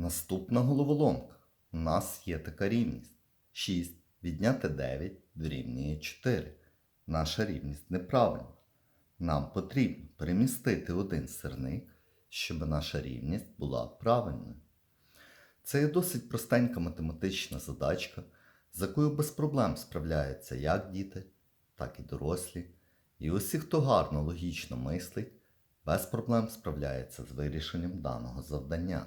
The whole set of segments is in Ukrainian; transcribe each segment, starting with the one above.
Наступна головоломка. У нас є така рівність. 6 відняти 9 дорівнює 4. Наша рівність неправильна. Нам потрібно перемістити один сирник, щоб наша рівність була правильною. Це є досить простенька математична задачка, з якою без проблем справляються як діти, так і дорослі. І усі, хто гарно логічно мислить, без проблем справляється з вирішенням даного завдання.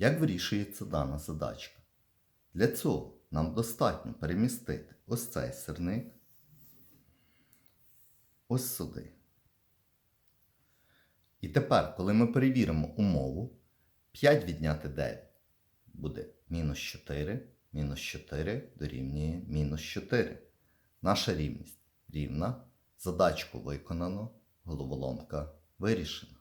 Як вирішується дана задачка? Для цього нам достатньо перемістити ось цей сирник ось сюди. І тепер, коли ми перевіримо умову, 5 відняти 9 буде мінус 4, мінус 4 дорівнює мінус 4. Наша рівність рівна. Задачку виконано, головоломка вирішена.